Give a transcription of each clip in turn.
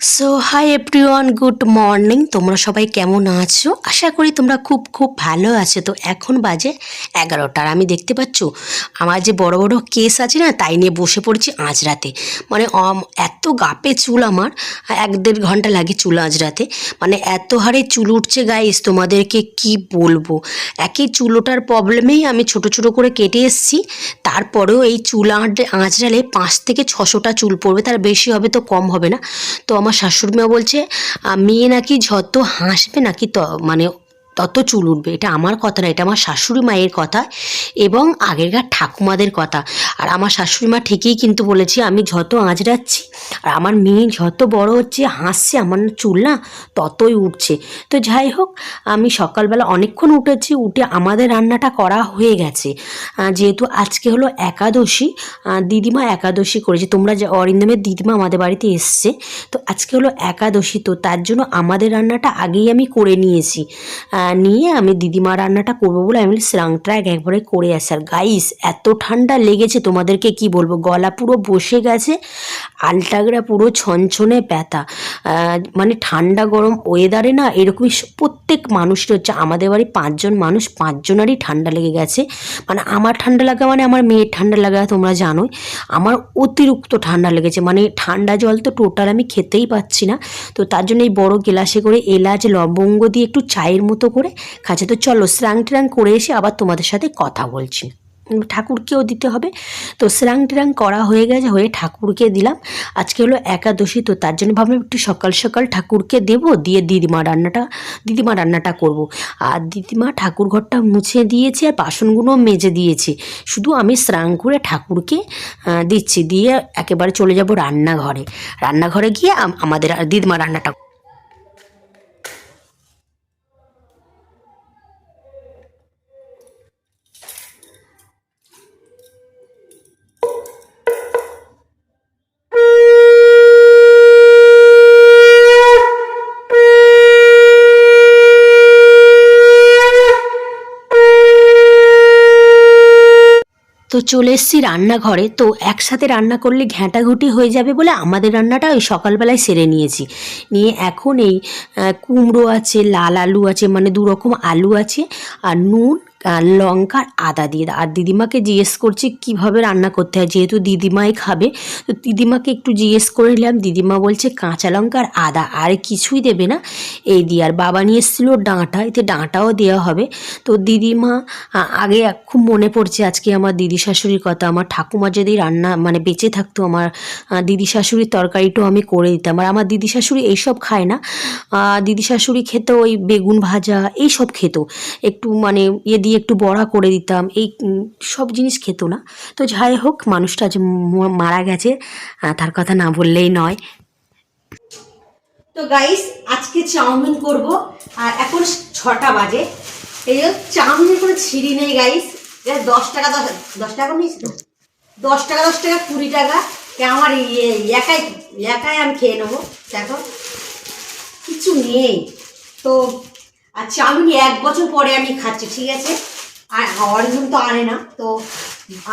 So hi everyone good morning তোমরা সবাই কেমন আছো? আশা করি তোমরা খুব খুব ভালো আছো। তো এখন বাজে এগারোটার। আমি দেখতে পাচ্ছ, আমার যে বড় বড় কেস আছে না, তাই নিয়ে বসে পড়েছি আঁচড়াতে মানে এত গাপে চুল আমার, এক দেড় ঘণ্টা লাগে চুল আঁচড়াতে মানে এত হারে চুল উঠছে গাইস তোমাদেরকে কি বলব? একই চুল ওঠার প্রবলেমেই আমি ছোট ছোট করে কেটে এসেছি। তারপরেও এই চুল আঁচড়ালে পাঁচ থেকে ছশোটা চুল পড়বে, তার বেশি হবে তো কম হবে না। তো আমার শাশুড়ি মা বলছে মেয়ে নাকি যত হাসবে নাকি ত মানে তত চুল উঠবে। এটা আমার কথা না, এটা আমার শাশুড়ি মায়ের কথা এবং আগেরকার ঠাকুমাদের কথা। আর আমার শাশুড়ি মা ঠিকই কিন্তু বলেছি, আমি যত আঁচড়াচ্ছি আর আমার মেয়ে যত বড় হচ্ছে, হাসছে, আমার চুল না ততই উঠছে। তো যাই হোক, আমি সকালবেলা অনেকক্ষণ উঠেছি, উঠে আমাদের রান্নাটা করা হয়ে গেছে। যেহেতু আজকে হলো একাদশী দিদিমা একাদশী করেছে। তোমরা যে, অরিন্দমের দিদিমা আমাদের বাড়িতে এসছে। তো আজকে হলো একাদশী, তো তার জন্য আমাদের রান্নাটা আগেই আমি করে নিয়েছি। নিয়ে আমি দিদিমা রান্নাটা করব বলে আমি স্রাং ট্রাক একবারে করে আসি আর গাইস এত ঠান্ডা লেগেছে, তোমাদেরকে কি বলব? গলা পুরো বসে গেছে আলটাগড়া পুরো ছনছনে ব্যথা। মানে ঠান্ডা গরম ওয়েদারে না এরকমই প্রত্যেক মানুষের হচ্ছে, আমাদের বাড়ি পাঁচজন মানুষ, পাঁচজনারই ঠান্ডা লেগে গেছে। মানে আমার ঠান্ডা লাগা মানে আমার মেয়ের ঠান্ডা লাগা, তোমরা জানোই। আমার অতিরিক্ত ঠান্ডা লেগেছে মানে ঠান্ডা জল তো টোটাল আমি খেতেই পাচ্ছি না। তো তার জন্য এই বড় গ্লাসে করে এলাচ, লবঙ্গ দিয়ে একটু চায়ের মতো করে খাচ্ছে তো চলো স্রাং ট্রাং করে এসে আবার তোমাদের সাথে কথা বলছি। ঠাকুরকেও দিতে হবে। তো স্রাং ট্রাং করা হয়ে গেছে, হয়ে ঠাকুরকে দিলাম। আজকে হলো একাদশী, তো তার জন্য ভাবলাম একটু সকাল সকাল ঠাকুরকে দেবো, দিয়ে দিদিমা রান্নাটা দিদিমা রান্নাটা করব। আর দিদিমা ঠাকুর ঘরটা মুছে দিয়েছে আর বাসনগুলো মেজে দিয়েছে। শুধু আমি স্নান করে ঠাকুরকে দিচ্ছি, দিয়ে একেবারে চলে যাব রান্নাঘরে। রান্নাঘরে গিয়ে আমাদের দিদিমা রান্নাটা তো চলে এসছি রান্নাঘরে। তো একসাথে রান্না করলে ঘ্যাঁটাঘুটি হয়ে যাবে বলে আমাদের রান্নাটা ওই সকালবেলায় সেরে নিয়েছি। নিয়ে এখন এই কুমড়ো আছে, লাল আলু আছে মানে দু রকম আলু আছে, আর নুন আর আদা দিয়ে। আর দিদিমাকে জিজ্ঞেস করছি কীভাবে রান্না করতে হয়। যেহেতু দিদিমাই খাবে, তো দিদিমাকে একটু জিজ্ঞেস করে নিলাম। দিদিমা বলছে কাঁচা লঙ্কা আর আদা আর কিছুই দেবে না। এই দিয়ে আর বাবা নিয়ে এসেছিল ডাঁটা, এতে ডাঁটাও দেওয়া হবে। তো দিদিমা আগে খুব মনে পড়ছে আজকে আমার দিদি শাশুড়ির কথা। আমার ঠাকুমা যদি রান্না মানে বেঁচে থাকতো, আমার দিদি শাশুড়ির তরকারিটাও আমি করে দিতাম। আর আমার দিদি শাশুড়ি এইসব খায় না। দিদি শাশুড়ি খেত ওই বেগুন ভাজা, এইসব খেত। একটু মানে ইয়ে একটু বড়া করে দিতাম, এই সব জিনিস খেত না। তো যাই হোক, মানুষটা ম- মারা গেছে তার কথা না বললেই নয়। তো গাইস আজকে চাউমিন করব, আর এখন ছটা বাজে। এই যে চাউমিনের কোনো ছিঁড়ি নেই গাইস দশ টাকা, দশ দশ টাকা নিয়েছি তো? দশ টাকা দশ টাকা, কুড়ি টাকা। আমার ইয়ে একাই একাই আমি খেয়ে নেব। দেখো, কিছু নেই। তো আর চাউমিন এক বছর পরে আমি খাচ্ছি ঠিক আছে? আর অরিজিন তো আনে না তো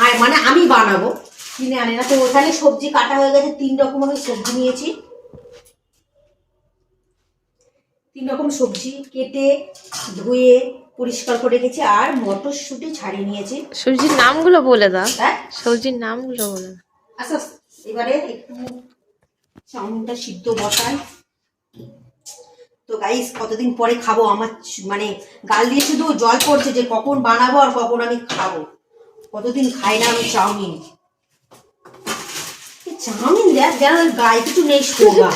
আর মানে আমি বানাবো কিনে আনে না। তো ওখানে সবজি কাটা হয়ে গেছে তিন রকম আমি সবজি নিয়েছি। তিন রকম সবজি কেটে ধুয়ে পরিষ্কার করে রেখেছি আর মটরশুঁটি ছাড়িয়ে নিয়েছি। সবজির নামগুলো বলে দাও। হ্যাঁ? সবজির নামগুলো বলে দাও। আচ্ছা আচ্ছা, এবারে একটু চাউমিনটা সিদ্ধ বসাই। তো গাইস কতদিন পরে খাব? আমার মানে গাল দিয়ে শুধু জল পড়ছে যে কখন বানাবো আর কখন আমি খাব। কতদিন খাই না আমি চাউমিন? চাউমিন দেখ যেন গায়ে কিছু নেই শোভা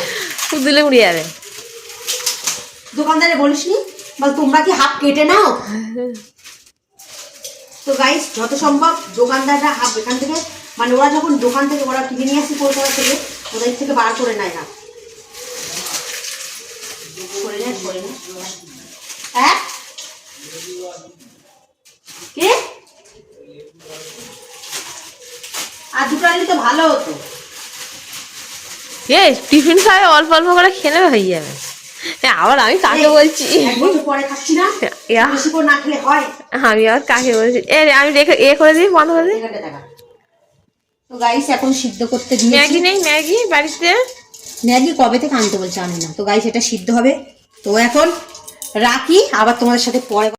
দিলে উড়ে যাবে দোকানদারে বলিসনি বল তোমরা কি হাফ কেটে নাও? তো গাইস যত সম্ভব দোকানদাররা হাফ এখান থেকে মানে ওরা যখন দোকান থেকে ওরা কিনে নিয়ে আসে কলকাতা থেকে ওদের থেকে বার করে নেয় না করে নেয় করে নেয় হ্যাঁ? কে? আর দুটো আনলে তো ভালো হতো। এ টিফিন খায় অল্প অল্প করে খেলে হয়ে যাবে। আবার আমি কাকে বলছি? আমি আবার কাকে বলছি? এ আমি রেখে এ করে দিই বন্ধ করে দিই। তো গাইস এখন সিদ্ধ করতে দিয়েছি। ম্যাগি নেই ম্যাগি বাড়িতে। ম্যাগি কবে থেকে আনতে বলছে আনে না। তো গাই সেটা সিদ্ধ হবে। তো এখন রাখি আবার তোমাদের সাথে পরে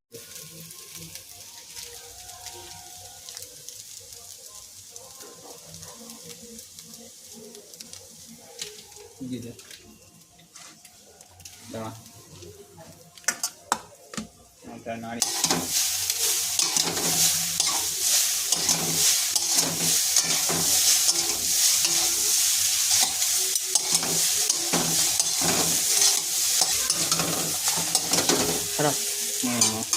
দাঁড়া ওটা নাড়ি খারাপ হুম